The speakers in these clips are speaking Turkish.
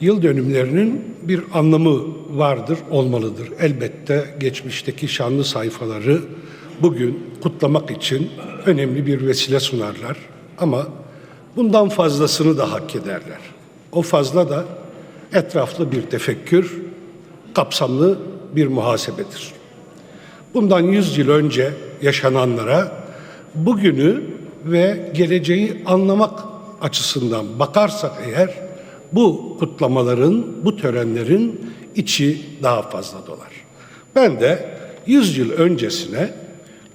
Yıl dönümlerinin bir anlamı vardır, olmalıdır. Elbette geçmişteki şanlı sayfaları bugün kutlamak için önemli bir vesile sunarlar. Ama bundan fazlasını da hak ederler. O fazla da etraflı bir tefekkür, kapsamlı bir muhasebedir. Bundan 100 yıl önce yaşananlara bugünü ve geleceği anlamak açısından bakarsak eğer bu kutlamaların, bu törenlerin içi daha fazla dolar. Ben de 100 yıl öncesine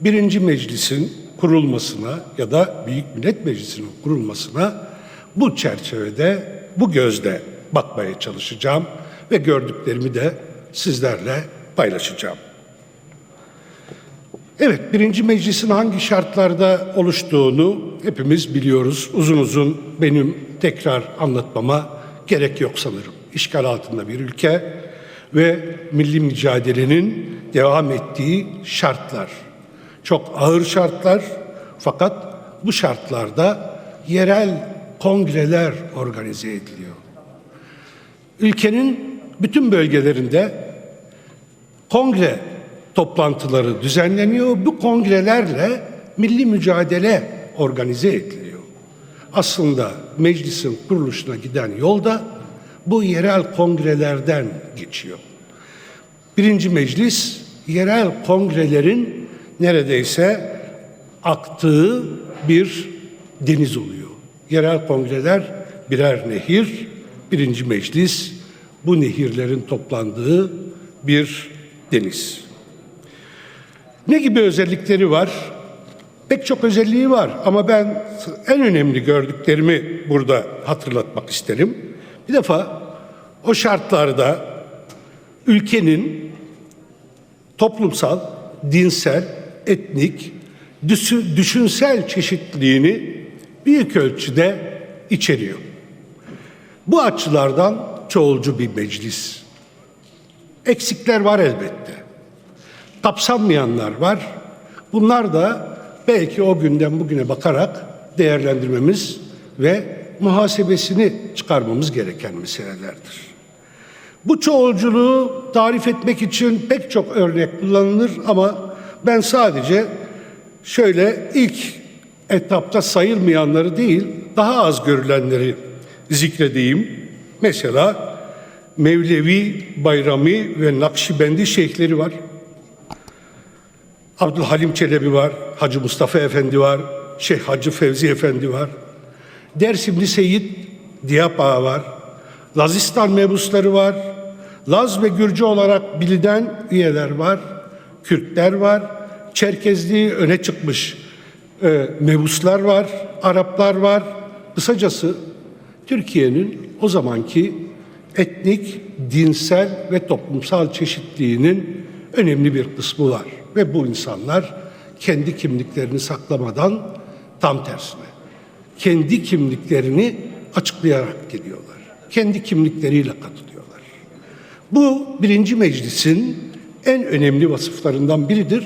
birinci meclisin kurulmasına ya da Büyük Millet Meclisi'nin kurulmasına bu çerçevede, bu gözde bakmaya çalışacağım ve gördüklerimi de sizlerle paylaşacağım. Evet, birinci meclisin hangi şartlarda oluştuğunu hepimiz biliyoruz. Uzun uzun benim tekrar anlatmama gerek yok sanırım. İşgal altında bir ülke ve milli mücadelenin devam ettiği şartlar. Çok ağır şartlar fakat bu şartlarda yerel kongreler organize ediliyor. Ülkenin bütün bölgelerinde kongre toplantıları düzenleniyor. Bu kongrelerle milli mücadele organize ediliyor. Aslında meclisin kuruluşuna giden yolda bu yerel kongrelerden geçiyor. Birinci meclis yerel kongrelerin neredeyse aktığı bir deniz oluyor. Yerel kongreler birer nehir, birinci meclis bu nehirlerin toplandığı bir deniz. Ne gibi özellikleri var? Pek çok özelliği var ama ben en önemli gördüklerimi burada hatırlatmak isterim. Bir defa o şartlarda ülkenin toplumsal, dinsel, etnik, düşünsel çeşitliliğini büyük ölçüde içeriyor. Bu açılardan çoğulcu bir meclis. Eksikler var elbette. Kapsanmayanlar var. Bunlar da belki o günden bugüne bakarak değerlendirmemiz ve muhasebesini çıkarmamız gereken meselelerdir. Bu çoğulculuğu tarif etmek için pek çok örnek kullanılır ama ben sadece şöyle ilk etapta sayılmayanları değil, daha az görülenleri zikredeyim. Mesela Mevlevi, Bayrami ve Nakşibendi şeyhleri var. Abdülhalim Çelebi var, Hacı Mustafa Efendi var, Şeyh Hacı Fevzi Efendi var. Dersimli Seyit Diyap Ağa var. Lazistan mebusları var. Laz ve Gürcü olarak bilinen üyeler var. Kürtler var. Çerkezliği öne çıkmış e, mebuslar var. Araplar var. Kısacası Türkiye'nin o zamanki etnik, dinsel ve toplumsal çeşitliliğinin önemli bir kısmı var. Ve bu insanlar kendi kimliklerini saklamadan tam tersine kendi kimliklerini açıklayarak geliyorlar. Kendi kimlikleriyle katılıyorlar. Bu birinci meclisin en önemli vasıflarından biridir.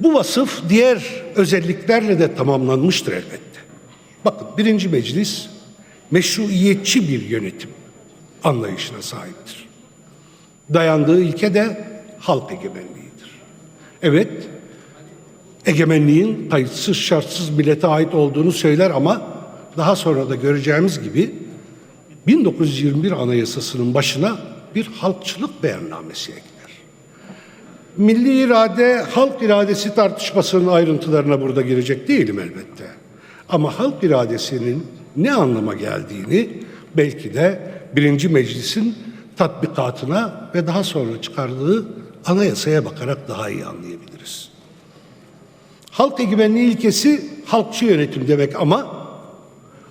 Bu vasıf diğer özelliklerle de tamamlanmıştır elbette. Bakın birinci meclis meşruiyetçi bir yönetim anlayışına sahiptir. Dayandığı ilke de halk egemenliğidir. Evet, egemenliğin kayıtsız şartsız millete ait olduğunu söyler ama daha sonra da göreceğimiz gibi 1921 Anayasası'nın başına bir halkçılık beyannamesi ekler. Milli irade, halk iradesi tartışmasının ayrıntılarına burada girecek değilim elbette. Ama halk iradesinin ne anlama geldiğini belki de birinci meclisin tatbikatına ve daha sonra çıkardığı anayasaya bakarak daha iyi anlayabiliriz. Halk egemenliği ilkesi halkçı yönetim demek ama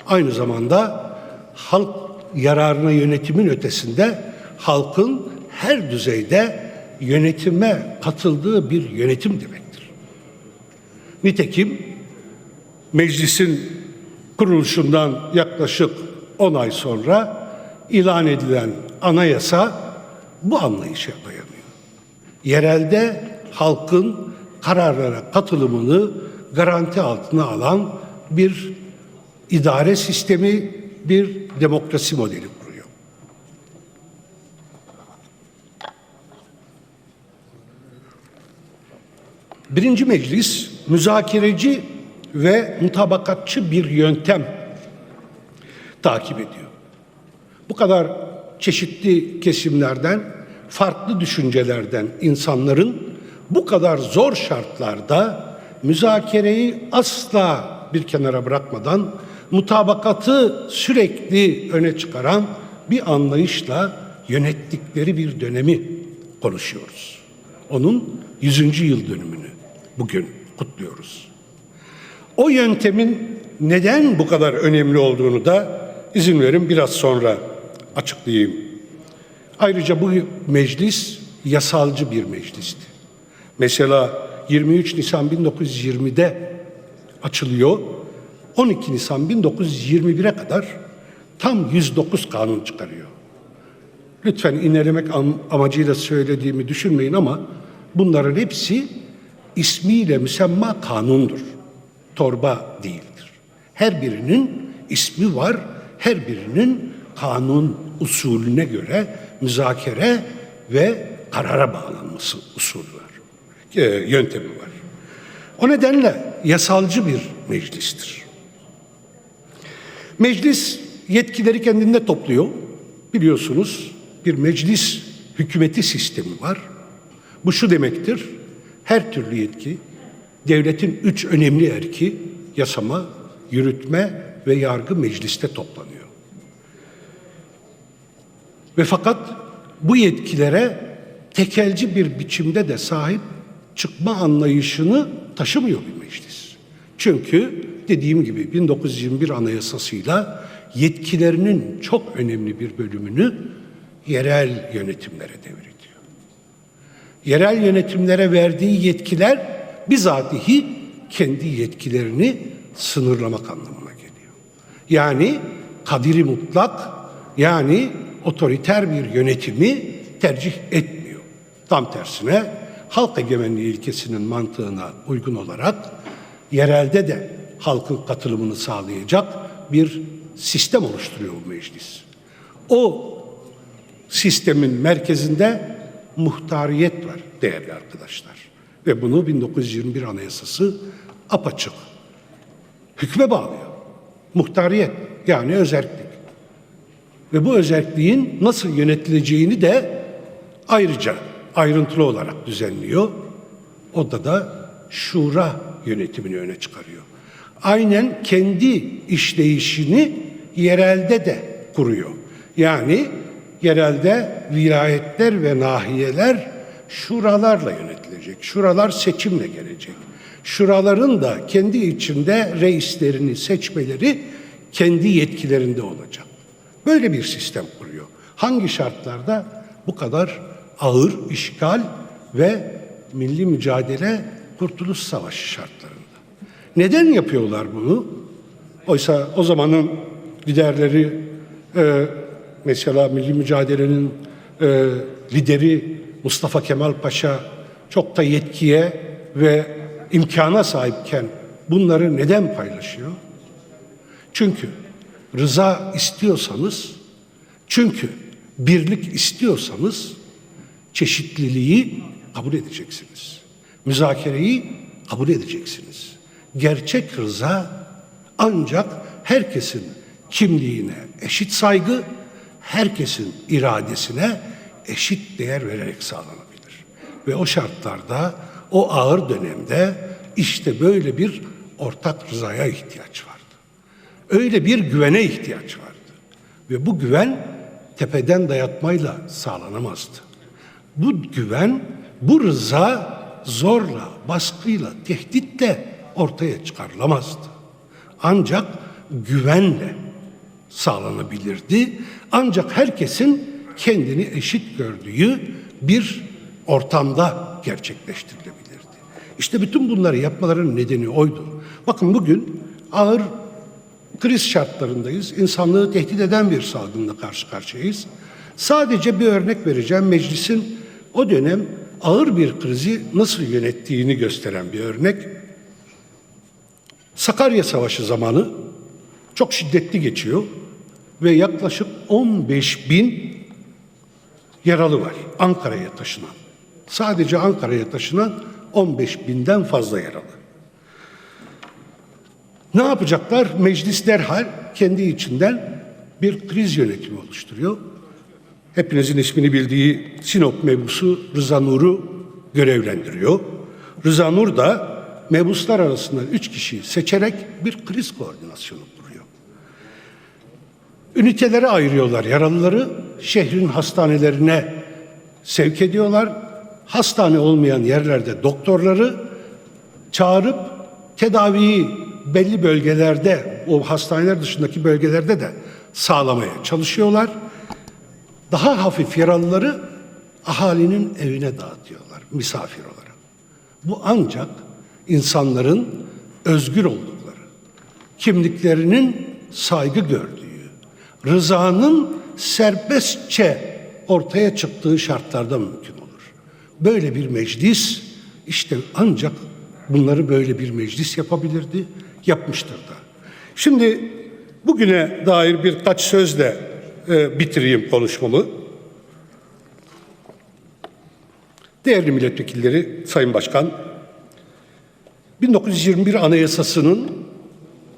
aynı zamanda halk yararına yönetimin ötesinde halkın her düzeyde yönetime katıldığı bir yönetim demektir. Nitekim meclisin kuruluşundan yaklaşık 10 ay sonra ilan edilen anayasa bu anlayışa dayanıyor yerelde halkın kararlara katılımını garanti altına alan bir idare sistemi, bir demokrasi modeli kuruyor. Birinci meclis müzakereci ve mutabakatçı bir yöntem takip ediyor. Bu kadar çeşitli kesimlerden farklı düşüncelerden insanların bu kadar zor şartlarda müzakereyi asla bir kenara bırakmadan mutabakatı sürekli öne çıkaran bir anlayışla yönettikleri bir dönemi konuşuyoruz. Onun 100. yıl dönümünü bugün kutluyoruz. O yöntemin neden bu kadar önemli olduğunu da izin verin biraz sonra açıklayayım. Ayrıca bu meclis yasalcı bir meclisti. Mesela 23 Nisan 1920'de açılıyor. 12 Nisan 1921'e kadar tam 109 kanun çıkarıyor. Lütfen inelemek amacıyla söylediğimi düşünmeyin ama bunların hepsi ismiyle müsemma kanundur. Torba değildir. Her birinin ismi var, her birinin kanun usulüne göre müzakere ve karara bağlanması usulü var. E, yöntemi var. O nedenle yasalcı bir meclistir. Meclis yetkileri kendinde topluyor. Biliyorsunuz bir meclis hükümeti sistemi var. Bu şu demektir. Her türlü yetki devletin üç önemli erki yasama, yürütme ve yargı mecliste toplanıyor. Ve fakat bu yetkilere tekelci bir biçimde de sahip çıkma anlayışını taşımıyor bir meclis. Çünkü dediğim gibi 1921 Anayasası'yla yetkilerinin çok önemli bir bölümünü yerel yönetimlere devrediyor. Yerel yönetimlere verdiği yetkiler bizatihi kendi yetkilerini sınırlamak anlamına geliyor. Yani kadiri mutlak yani otoriter bir yönetimi tercih etmiyor. Tam tersine halk egemenliği ilkesinin mantığına uygun olarak yerelde de halkın katılımını sağlayacak bir sistem oluşturuyor bu meclis. O sistemin merkezinde muhtariyet var değerli arkadaşlar. Ve bunu 1921 Anayasası apaçık hükme bağlıyor. Muhtariyet yani özerklik. Ve bu özerkliğin nasıl yönetileceğini de ayrıca ayrıntılı olarak düzenliyor. Orada da şura yönetimini öne çıkarıyor. Aynen kendi işleyişini yerelde de kuruyor. Yani yerelde vilayetler ve nahiyeler şuralarla yönetilecek. Şuralar seçimle gelecek. Şuraların da kendi içinde reislerini seçmeleri kendi yetkilerinde olacak. Böyle bir sistem kuruyor. Hangi şartlarda bu kadar ağır işgal ve milli mücadele Kurtuluş Savaşı şartlarında. Neden yapıyorlar bunu? Oysa o zamanın liderleri e, mesela milli mücadelenin e, lideri Mustafa Kemal Paşa çok da yetkiye ve imkana sahipken bunları neden paylaşıyor? Çünkü rıza istiyorsanız, çünkü birlik istiyorsanız çeşitliliği kabul edeceksiniz. Müzakereyi kabul edeceksiniz. Gerçek rıza ancak herkesin kimliğine eşit saygı, herkesin iradesine eşit değer vererek sağlanabilir. Ve o şartlarda, o ağır dönemde işte böyle bir ortak rızaya ihtiyaç vardı. Öyle bir güvene ihtiyaç vardı. Ve bu güven tepeden dayatmayla sağlanamazdı. Bu güven, bu rıza zorla, baskıyla, tehditle ortaya çıkarılamazdı. Ancak güvenle sağlanabilirdi. Ancak herkesin kendini eşit gördüğü bir ortamda gerçekleştirilebilirdi. İşte bütün bunları yapmaların nedeni oydu. Bakın bugün ağır kriz şartlarındayız. İnsanlığı tehdit eden bir salgınla karşı karşıyayız. Sadece bir örnek vereceğim. Meclisin o dönem ağır bir krizi nasıl yönettiğini gösteren bir örnek. Sakarya Savaşı zamanı çok şiddetli geçiyor ve yaklaşık 15 bin yaralı var Ankara'ya taşınan. Sadece Ankara'ya taşınan 15 binden fazla yaralı. Ne yapacaklar? Meclis derhal kendi içinden bir kriz yönetimi oluşturuyor. Hepinizin ismini bildiği Sinop mebusu Rıza Nur'u görevlendiriyor. Rıza Nur da mebuslar arasından üç kişiyi seçerek bir kriz koordinasyonu kuruyor. Ünitelere ayırıyorlar yaralıları, şehrin hastanelerine sevk ediyorlar. Hastane olmayan yerlerde doktorları çağırıp tedaviyi belli bölgelerde, o hastaneler dışındaki bölgelerde de sağlamaya çalışıyorlar. Daha hafif yaralıları ahalinin evine dağıtıyorlar misafir olarak. Bu ancak insanların özgür oldukları, kimliklerinin saygı gördüğü, rızanın serbestçe ortaya çıktığı şartlarda mümkün olur. Böyle bir meclis işte ancak bunları böyle bir meclis yapabilirdi, yapmıştır da. Şimdi bugüne dair birkaç sözle e, bitireyim konuşmamı. Değerli milletvekilleri, Sayın Başkan, 1921 Anayasası'nın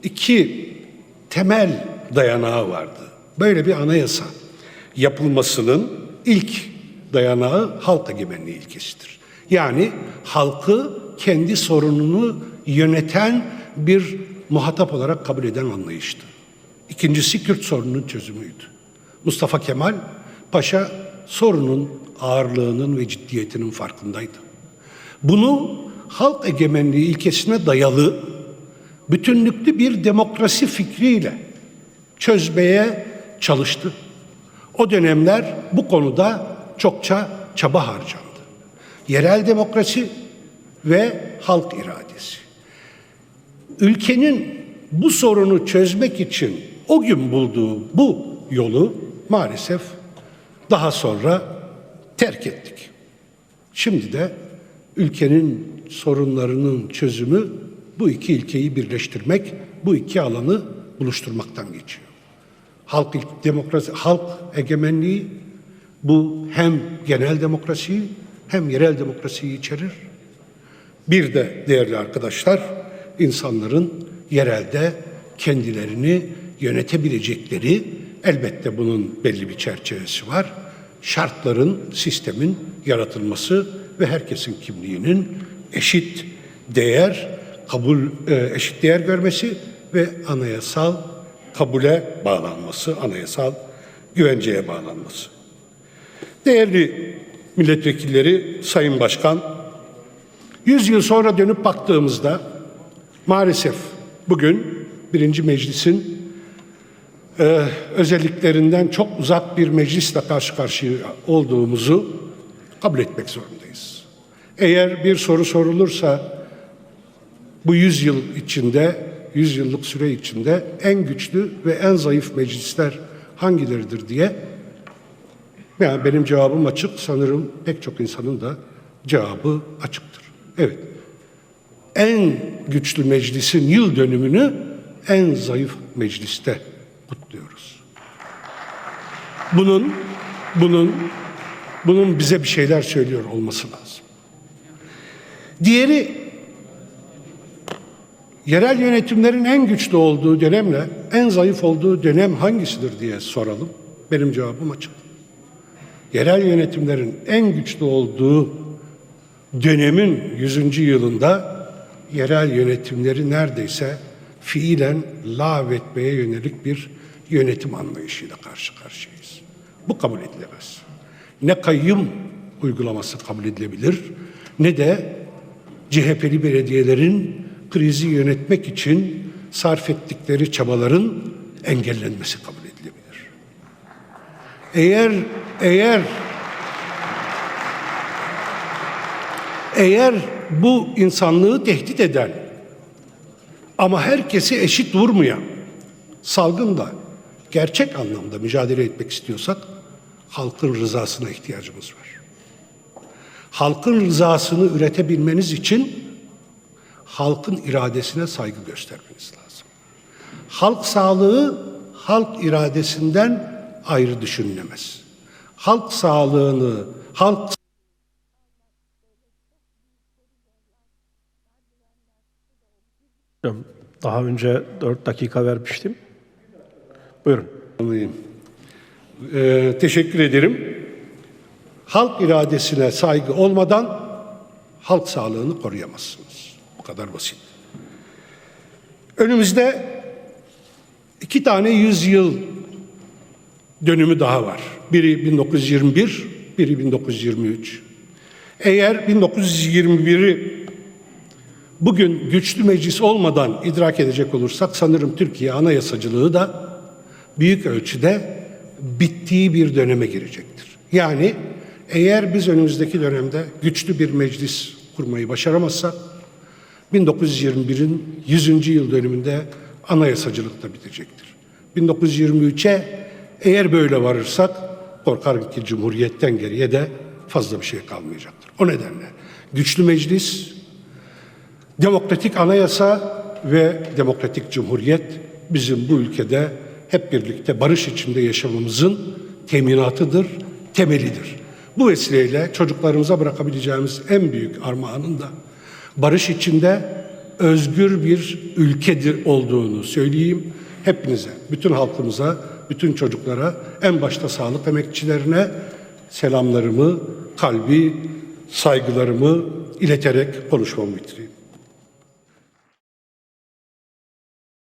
iki temel dayanağı vardı. Böyle bir anayasa yapılmasının ilk dayanağı halk egemenliği ilkesidir. Yani halkı kendi sorununu yöneten bir muhatap olarak kabul eden anlayıştı. İkincisi Kürt sorununun çözümüydü. Mustafa Kemal Paşa sorunun ağırlığının ve ciddiyetinin farkındaydı. Bunu halk egemenliği ilkesine dayalı bütünlüklü bir demokrasi fikriyle çözmeye çalıştı. O dönemler bu konuda çokça çaba harcandı. Yerel demokrasi ve halk iradesi. Ülkenin bu sorunu çözmek için o gün bulduğu bu yolu maalesef daha sonra terk ettik. Şimdi de ülkenin sorunlarının çözümü bu iki ilkeyi birleştirmek, bu iki alanı buluşturmaktan geçiyor. Halk demokrasi, halk egemenliği bu hem genel demokrasiyi hem yerel demokrasiyi içerir. Bir de değerli arkadaşlar, insanların yerelde kendilerini yönetebilecekleri, elbette bunun belli bir çerçevesi var, şartların, sistemin yaratılması ve herkesin kimliğinin eşit değer, kabul, e, eşit değer görmesi ve anayasal kabule bağlanması, anayasal güvenceye bağlanması. Değerli milletvekilleri, Sayın Başkan, 100 yıl sonra dönüp baktığımızda maalesef bugün birinci meclisin e, özelliklerinden çok uzak bir meclisle karşı karşıya olduğumuzu kabul etmek zorundayız. Eğer bir soru sorulursa bu 100 yıl içinde, 100 yıllık süre içinde en güçlü ve en zayıf meclisler hangileridir diye yani benim cevabım açık. Sanırım pek çok insanın da cevabı açıktır. Evet. En güçlü meclisin yıl dönümünü en zayıf mecliste kutluyoruz. Bunun bunun bunun bize bir şeyler söylüyor olması lazım. Diğeri yerel yönetimlerin en güçlü olduğu dönemle en zayıf olduğu dönem hangisidir diye soralım. Benim cevabım açık. Yerel yönetimlerin en güçlü olduğu dönemin 100. yılında yerel yönetimleri neredeyse fiilen lağvetmeye yönelik bir yönetim anlayışıyla karşı karşıyayız. Bu kabul edilemez. Ne kayyum uygulaması kabul edilebilir ne de CHP'li belediyelerin krizi yönetmek için sarf ettikleri çabaların engellenmesi kabul edilebilir. Eğer eğer eğer bu insanlığı tehdit eden ama herkesi eşit vurmayan salgında gerçek anlamda mücadele etmek istiyorsak halkın rızasına ihtiyacımız var. Halkın rızasını üretebilmeniz için halkın iradesine saygı göstermeniz lazım. Halk sağlığı halk iradesinden ayrı düşünülemez. Halk sağlığını, halk Daha önce 4 dakika vermiştim. Buyurun. Anlayayım. Ee, teşekkür ederim. Halk iradesine saygı olmadan halk sağlığını koruyamazsınız. Bu kadar basit. Önümüzde iki tane yüzyıl dönümü daha var. Biri 1921, biri 1923. Eğer 1921'i bugün güçlü meclis olmadan idrak edecek olursak sanırım Türkiye anayasacılığı da büyük ölçüde bittiği bir döneme girecektir. Yani eğer biz önümüzdeki dönemde güçlü bir meclis kurmayı başaramazsak 1921'in 100. yıl dönümünde anayasacılık da bitecektir. 1923'e eğer böyle varırsak korkarım ki Cumhuriyet'ten geriye de fazla bir şey kalmayacaktır. O nedenle güçlü meclis, Demokratik anayasa ve demokratik cumhuriyet bizim bu ülkede hep birlikte barış içinde yaşamamızın teminatıdır, temelidir. Bu vesileyle çocuklarımıza bırakabileceğimiz en büyük armağanın da barış içinde özgür bir ülkedir olduğunu söyleyeyim. Hepinize, bütün halkımıza, bütün çocuklara, en başta sağlık emekçilerine selamlarımı, kalbi saygılarımı ileterek konuşmamı bitireyim.